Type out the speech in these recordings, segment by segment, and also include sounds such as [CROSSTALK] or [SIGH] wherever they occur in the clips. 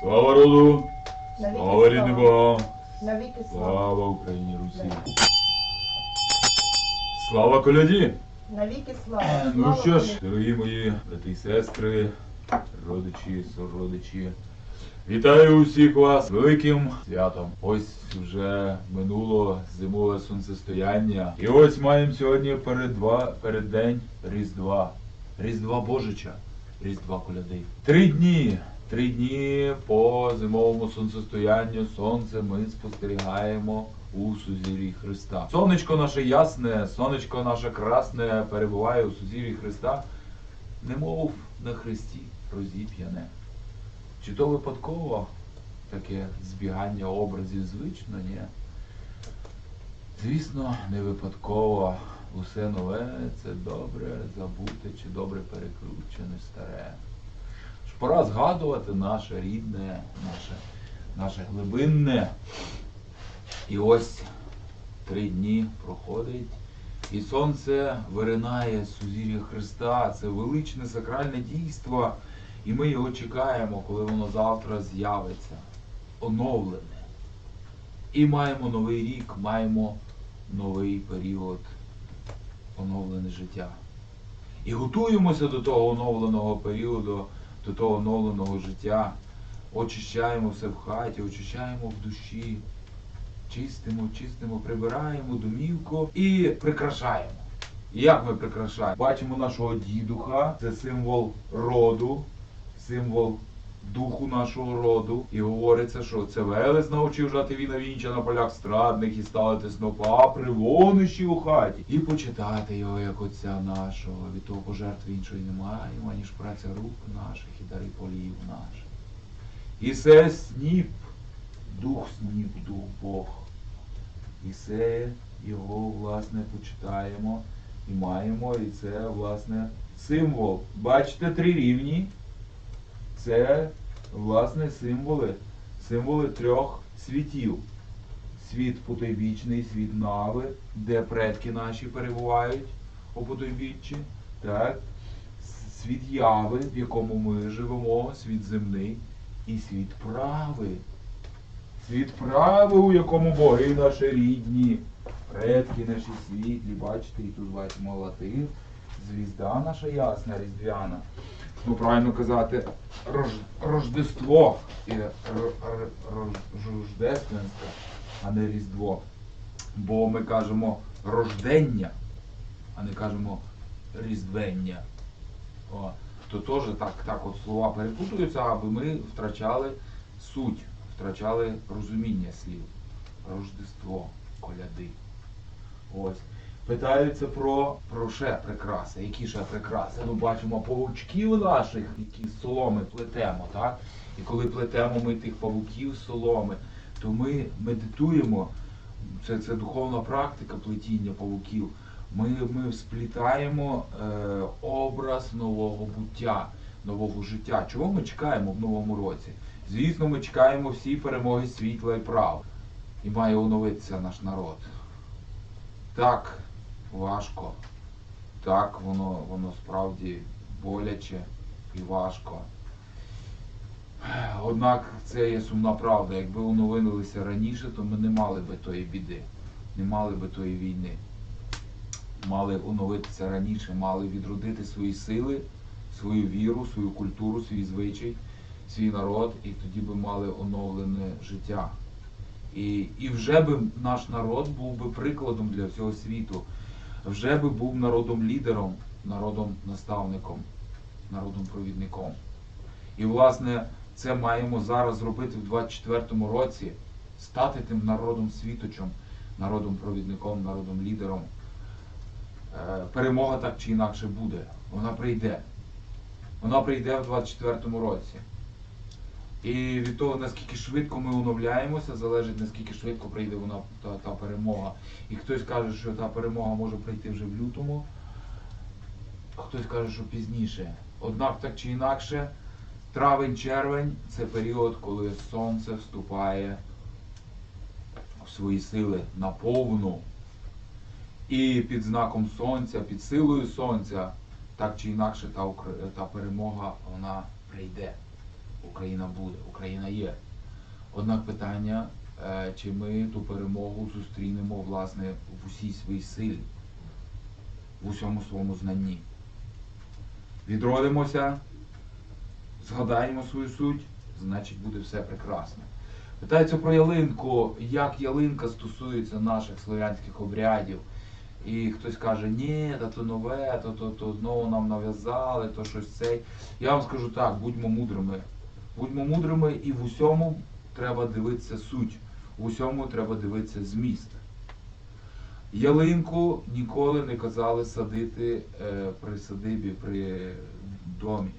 Слава роду! Слава рідним Богам! Слава. Україні Русі! Слава коляді! Навіки слава. Ну що ж, дорогі мої брати і сестри, родичі, сородичі. Вітаю усіх вас великим святом. Ось вже минуло зимове сонцестояння. І ось маємо сьогодні передва, переддень Різдва. Різдва Божича, Різдва коляди. Три дні. Три дні по зимовому сонцестоянню сонце ми спостерігаємо у сузір'ї Христа. Сонечко наше ясне, сонечко наше красне перебуває у сузір'ї Христа, немов на Христі розіп'яне. Чи то випадково таке збігання образів звично, ні? Звісно, не випадково. Усе нове це добре забуте чи добре перекручене старе. Пора згадувати наше рідне, наше, наше глибинне. І ось три дні проходить, і сонце виринає з сузір'я Христа. Це величне сакральне дійство, і ми його чекаємо, коли воно завтра з'явиться, оновлене. І маємо новий рік, маємо новий період оновлене життя. І готуємося до того оновленого періоду, до того оновленого життя. Очищаємо все в хаті, очищаємо в душі, чистимо, чистимо, прибираємо домівку і прикрашаємо. Як ми прикрашаємо? Бачимо нашого дідуха, це символ роду, символ духу нашого роду. І говориться, що це Велес навчив жати віна вінча на полях страдних і ставити снопа при вонищі у хаті. І почитати його як отця нашого. Від того пожертви іншої немає, аніж праця рук наших і дари полів наших. І це сніп, дух сніп, дух Бог. І це його, власне, почитаємо і маємо, і це, власне, символ. Бачите, три рівні. Це, власне, символи, символи трьох світів. Світ потойбічний, світ нави, де предки наші перебувають у потойбіччі. Так? Світ яви, в якому ми живемо, світ земний, і світ прави. Світ прави, у якому боги наші рідні, предки наші світлі, бачите, і тут бачимо латин, звізда наша ясна, різдвяна. Ну, правильно казати, рож, Рождество і Рождественське, а не Різдво. Бо ми кажемо рождення, а не кажемо різдвення. О, то теж так, так от слова перепутуються, аби ми втрачали суть, втрачали розуміння слів. Рождество, коляди. Ось. Питаються про, про ще прикраси. Які ще прикраси? Ну, бачимо павучків наших, які з соломи плетемо, так? І коли плетемо ми тих павуків з соломи, то ми медитуємо. Це, це духовна практика плетіння павуків. Ми, ми сплітаємо е, образ нового буття, нового життя. Чого ми чекаємо в новому році? Звісно, ми чекаємо всі перемоги світла і прав. І має оновитися наш народ. Так, важко. Так, воно, воно справді боляче і важко. Однак це є сумна правда. Якби оновилися раніше, то ми не мали би тої біди, не мали би тої війни. Мали оновитися раніше, мали відродити свої сили, свою віру, свою культуру, свій звичай, свій народ, і тоді би мали оновлене життя. І, і вже би наш народ був би прикладом для всього світу. Вже би був народом лідером, народом наставником, народом провідником. І власне це маємо зараз зробити в 24-му році, стати тим народом світочем, народом провідником, народом лідером. Е, Перемога так чи інакше буде. Вона прийде. Вона прийде в 24-му році. І від того, наскільки швидко ми оновляємося, залежить наскільки швидко прийде вона та, та перемога. І хтось каже, що та перемога може прийти вже в лютому, а хтось каже, що пізніше. Однак так чи інакше, травень-червень це період, коли сонце вступає в свої сили наповну. І під знаком сонця, під силою сонця, так чи інакше та, та перемога вона прийде. Україна буде, Україна є. Однак питання, е, чи ми ту перемогу зустрінемо власне в усій своїй силі, в усьому своєму знанні. Відродимося, згадаємо свою суть, значить буде все прекрасно. Питається про ялинку, як ялинка стосується наших слов'янських обрядів. І хтось каже, ні, та то нове, то, то, то знову нам нав'язали, то щось цей. Я вам скажу так, будьмо мудрими. Будьмо мудрими і в усьому треба дивитися суть, в усьому треба дивитися зміст. Ялинку ніколи не казали садити е, при садибі, при домі.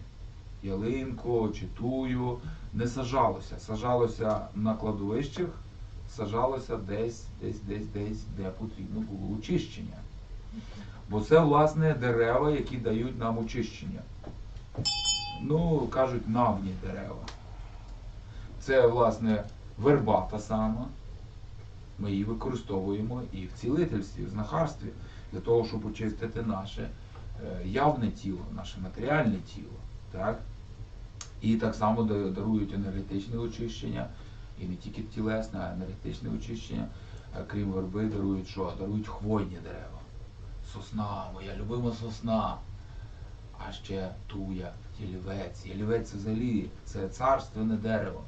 Ялинку чи тую не сажалося. Сажалося на кладовищах, сажалося десь, десь, десь, десь, де потрібно було очищення. Бо це, власне, дерева, які дають нам очищення. Ну, кажуть, навні дерева. Це, власне, верба та сама. Ми її використовуємо і в цілительстві, і в знахарстві, для того, щоб очистити наше е, явне тіло, наше матеріальне тіло. Так? І так само дарують енергетичне очищення, і не тільки тілесне, а енергетичне очищення. Е, Крім верби, дарують що? Дарують хвойні дерева. Сосна, моя любима сосна. А ще туя, ялівець. Ялівець взагалі це царственне дерево.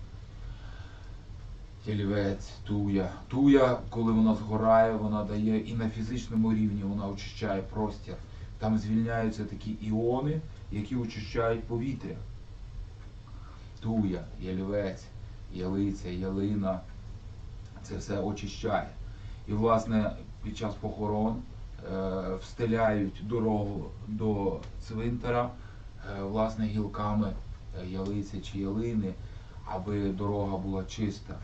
Ялівець, туя. Туя, коли вона згорає, вона дає і на фізичному рівні вона очищає простір. Там звільняються такі іони, які очищають повітря. Туя, ялівець, ялиця, ялина. Це все очищає. І, власне, під час похорон е, встеляють дорогу до цвинтара, власне, гілками е, ялиці чи ялини, аби дорога була чиста.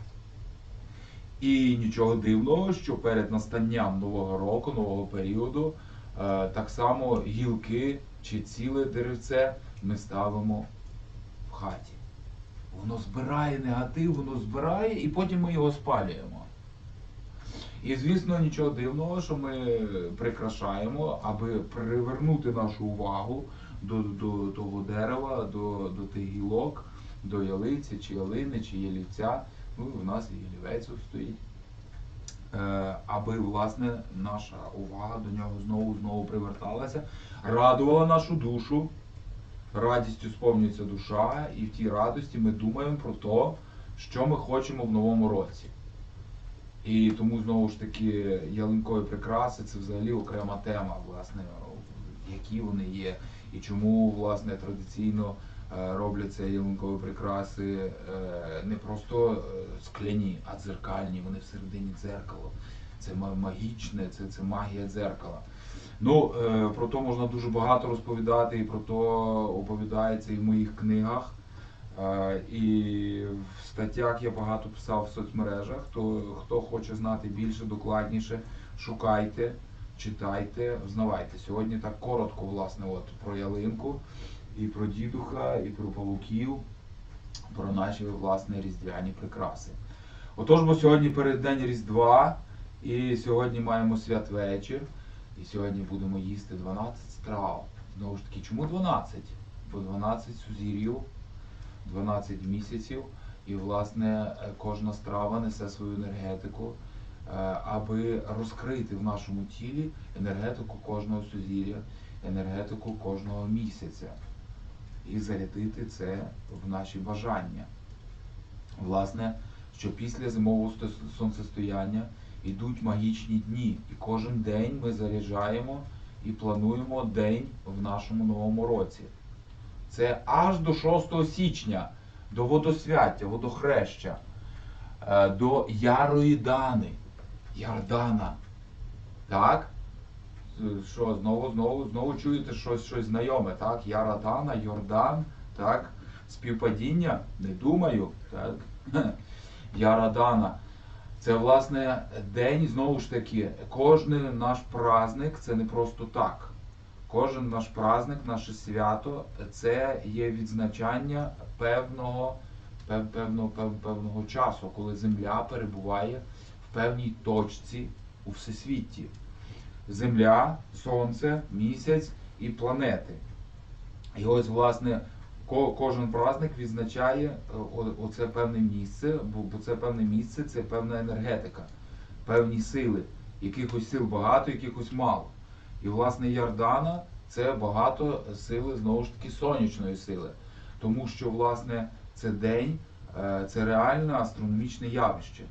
І нічого дивного, що перед настанням нового року, нового періоду, е, так само гілки чи ціле деревце ми ставимо в хаті. Воно збирає негатив, воно збирає, і потім ми його спалюємо. І, звісно, нічого дивного, що ми прикрашаємо, аби привернути нашу увагу до, до того дерева, до, до тих гілок, до ялиці, чи ялини, чи ялівця. Ну, у нас і ялівець стоїть. Е, аби, власне, наша увага до нього знову знову приверталася, радувала нашу душу, радістю сповнюється душа, і в тій радості ми думаємо про те, що ми хочемо в новому році. І тому знову ж таки ялинкові прикраси це взагалі окрема тема, власне, які вони є, і чому власне традиційно е, робляться ялинкові прикраси е, не просто е, скляні, а дзеркальні, вони всередині дзеркало. Це магічне, це, це магія дзеркала. Ну, про то можна дуже багато розповідати, і про то оповідається і в моїх книгах. І в статтях я багато писав в соцмережах. То хто хоче знати більше, докладніше, шукайте, читайте, взнавайте. Сьогодні так коротко, власне, от про ялинку, і про дідуха, і про павуків, про наші власне різдвяні прикраси. Отож, бо сьогодні переддень Різдва, і сьогодні маємо святвечір, і сьогодні будемо їсти 12 страв. Знову ж таки, чому 12? Бо 12 сузір'їв. 12 місяців, і власне кожна страва несе свою енергетику, аби розкрити в нашому тілі енергетику кожного сузір'я, енергетику кожного місяця і зарядити це в наші бажання. Власне, що після зимового сонцестояння йдуть магічні дні, і кожен день ми заряджаємо і плануємо день в нашому новому році. Це аж до 6 січня, до водосвяття, водохреща, е, до Ярої Дани, Ярдана. Так? Що, знову, знову, знову чуєте щось, щось знайоме, так? Ярадана, Йордан, так? Співпадіння? Не думаю, так? [LAUGHS] Ярадана. Це, власне, день, знову ж таки, кожен наш праздник це не просто так. Кожен наш праздник, наше свято це є відзначання певного, пев, певного, пев, певного часу, коли Земля перебуває певній точці у всесвіті. Земля, Сонце, місяць і планети. І ось, власне, кожен праздник відзначає е, оце певне місце, бо, це певне місце, це певна енергетика, певні сили. Якихось сил багато, якихось мало. І власне Ярдана це багато сили, знову ж таки, сонячної сили. Тому що, власне, це день, е, це реальне астрономічне явище,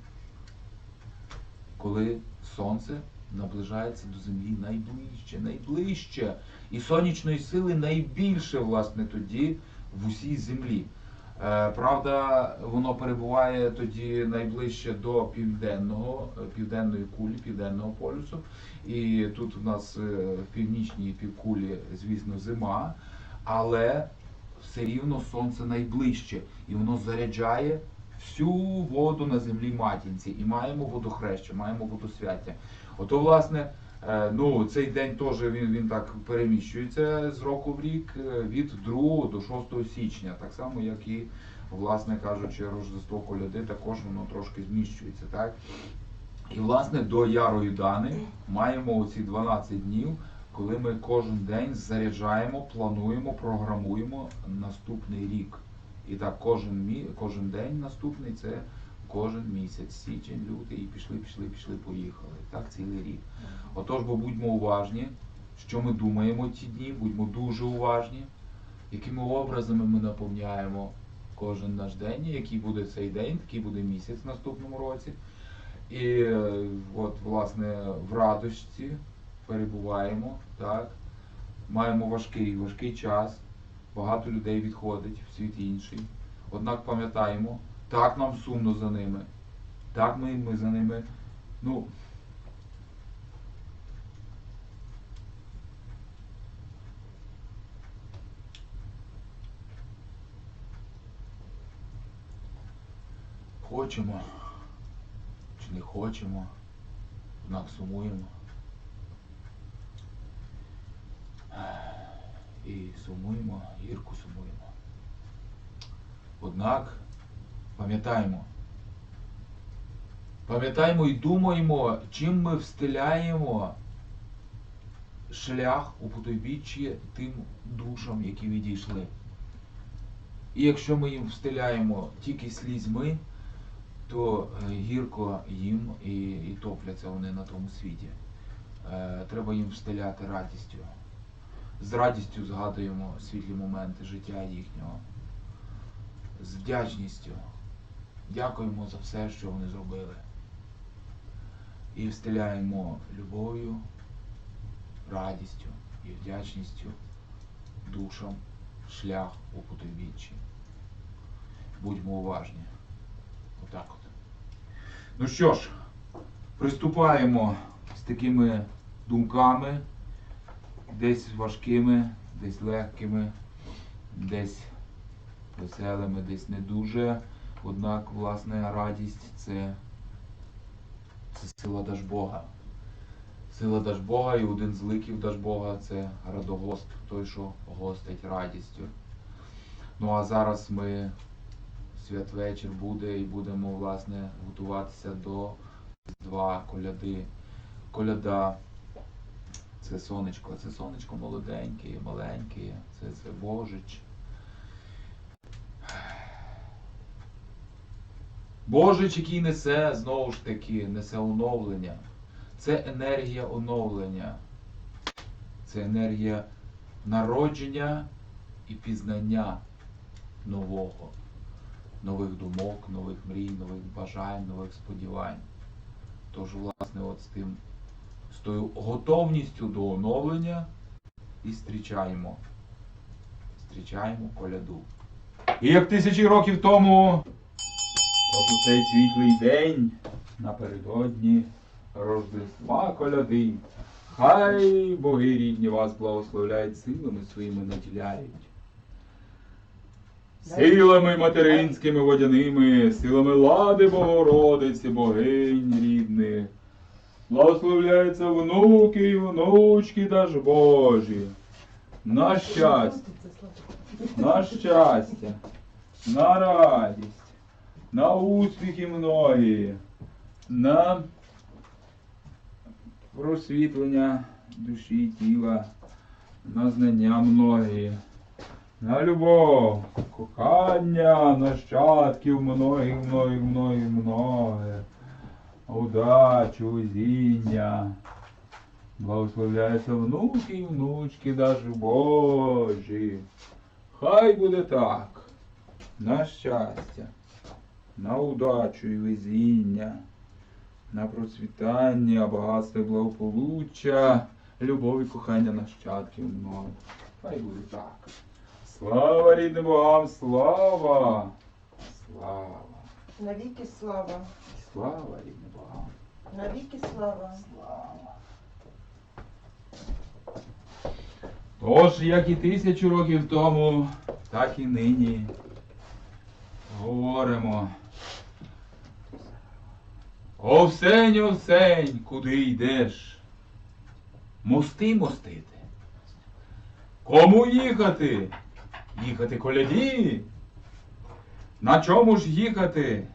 коли сонце наближається до землі найближче, найближче. І сонячної сили найбільше, власне, тоді в усій землі. Е, Правда, воно перебуває тоді найближче до південного, південної кулі, південного полюсу. І тут у нас е, в північній півкулі, звісно, зима, але все рівно сонце найближче, і воно заряджає всю воду на землі матінці. І маємо водохреща, маємо водосвяття. Ото, власне, е, ну, цей день теж він, він так переміщується з року в рік е, від 2 до 6 січня, так само, як і, власне кажучи, Рождество Коляди також воно трошки зміщується. Так? І, власне, до Ярої Дани маємо оці 12 днів, коли ми кожен день заряджаємо, плануємо, програмуємо наступний рік. І так, кожен, мі... кожен день наступний це кожен місяць, січень, лютий, і пішли, пішли, пішли, поїхали. Так, цілий рік. Отож, бо будьмо уважні, що ми думаємо ті дні, будьмо дуже уважні, якими образами ми наповняємо кожен наш день, який буде цей день, такий буде місяць в наступному році. І е, от, власне, в радості перебуваємо, так, маємо важкий, важкий час, багато людей відходить в світ інший. Однак пам'ятаємо, так нам сумно за ними, так ми, ми за ними, ну, хочемо чи не хочемо, однак сумуємо. І сумуємо, гірко сумуємо. Однак пам'ятаємо, пам'ятаємо і думаємо, чим ми встиляємо шлях у потойбіччі тим душам, які відійшли. І якщо ми їм встиляємо тільки слізьми, то е, гірко їм і, і топляться вони на тому світі. Е, Треба їм встиляти радістю. З радістю згадуємо світлі моменти життя їхнього. З вдячністю. Дякуємо за все, що вони зробили. І встиляємо любов'ю, радістю і вдячністю душам шлях у потойбіччі. Будьмо уважні. Отак от. Ну що ж, приступаємо з такими думками, десь важкими, десь легкими, десь веселими, десь не дуже. Однак, власне, радість це, це сила Дажбога. Сила Дажбога і один з ликів Дажбога це радогост, той, що гостить радістю. Ну а зараз ми святвечір буде і будемо власне готуватися до два коляди. Коляда це сонечко, це сонечко молоденьке, маленьке, це, це Божич. Божич, який несе, знову ж таки, несе оновлення. Це енергія оновлення. Це енергія народження і пізнання нового нових думок, нових мрій, нових бажань, нових сподівань. Тож, власне, от з тим, тою готовністю до оновлення і зустрічаємо. Зустрічаємо коляду. І як тисячі років тому, от у цей світлий день напередодні Рождества коляди. Хай боги рідні вас благословляють силами своїми наділяють. Силами материнськими водяними, силами лади Богородиці, богинь рідних. Благословляються внуки і внучки Даж Божі. На щастя, на щастя, на радість, на успіхи многі, на просвітлення душі і тіла, на знання многі. На любов, кохання, нащадків многих, многих, многих, многих, удачу, везіння. Благословляються внуки і внучки даже Божі. Хай буде так. На щастя, на удачу і везіння, на процвітання, багатство і благополуччя, любов і кохання нащадків много. Хай буде так. Слава рідним богам, слава! Слава! Навіки слава. Слава рідним богам! Навіки слава. Слава! Тож, як і тисячу років тому, так і нині говоримо. Овсень, овсень, куди йдеш? Мости мостити. Кому їхати? Їхати коляді? На чому ж їхати?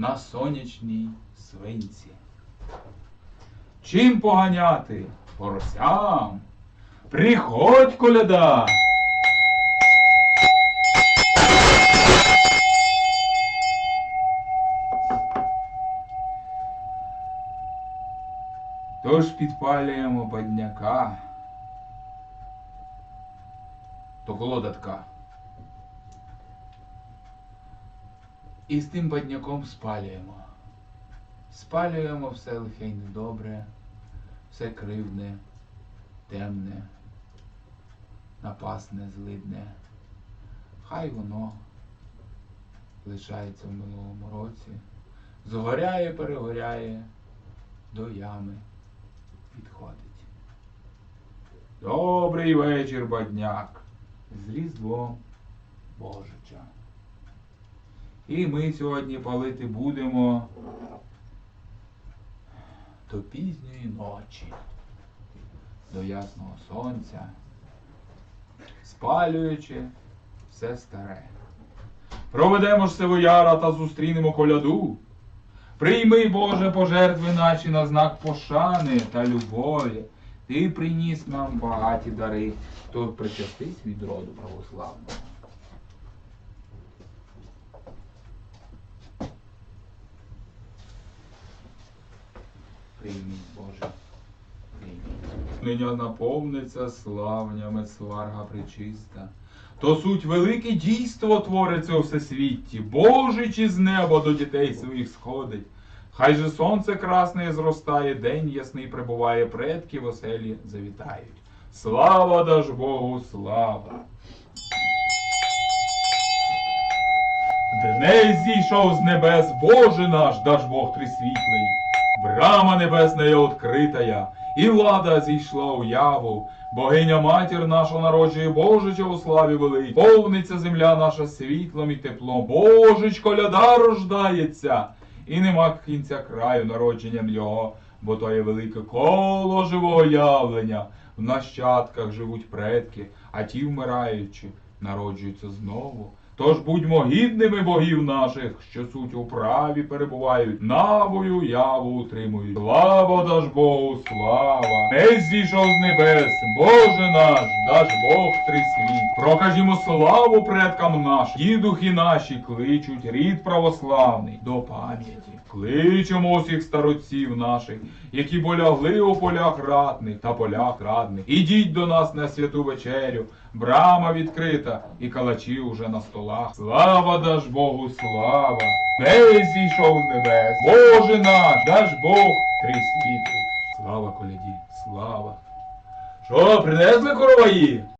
На сонячній свинці. Чим поганяти? Поросям. Приходь, коляда! Тож підпалюємо бадняка. То колода І з тим бадняком спалюємо. Спалюємо все лихе й недобре, все кривдне, темне, напасне, злидне. Хай воно лишається в минулому році, згоряє, перегоряє, до ями підходить. Добрий вечір, бадняк, з Різдвом Божича. І ми сьогодні палити будемо до пізньої ночі, до ясного сонця, спалюючи все старе. Проведемо ж сивояра та зустрінемо коляду. Прийми, Боже, пожертви наші на знак пошани та любові. Ти приніс нам багаті дари, то причастись від роду православного. Прийміть, Боже, прийміть. Ниня наповниться славнями сварга причиста. То суть велике дійство твориться у всесвітті, Божич із неба до дітей своїх сходить. Хай же сонце красне зростає, день ясний прибуває, предки в оселі завітають. Слава даж Богу, слава! Дней зійшов з небес Боже наш, даж Бог трисвітлий. Брама небесна є откритая, і влада зійшла у яву. Богиня матір наша народжує Божича у славі великій. Повниться земля наша світлом і теплом. Божич коляда рождається, і нема кінця краю народженням його, бо то є велике коло живого явлення. В нащадках живуть предки, а ті, вмираючи, народжуються знову. Тож будьмо гідними богів наших, що суть у праві перебувають, навою яву утримують. Слава даж Богу, слава! Не зійшов з небес, Боже наш, даж Бог трисвіт. Прокажімо славу предкам нашим, дідухи наші кличуть рід православний до пам'яті. Кличемо усіх староців наших, які полягли у полях ратних та полях радних. Ідіть до нас на святу вечерю, брама відкрита, і калачі уже на столах. Слава даж Богу, слава! Не зійшов з небес, Боже наш, даж Бог трисвітлий. Слава коляді, слава! Що, принесли короваї?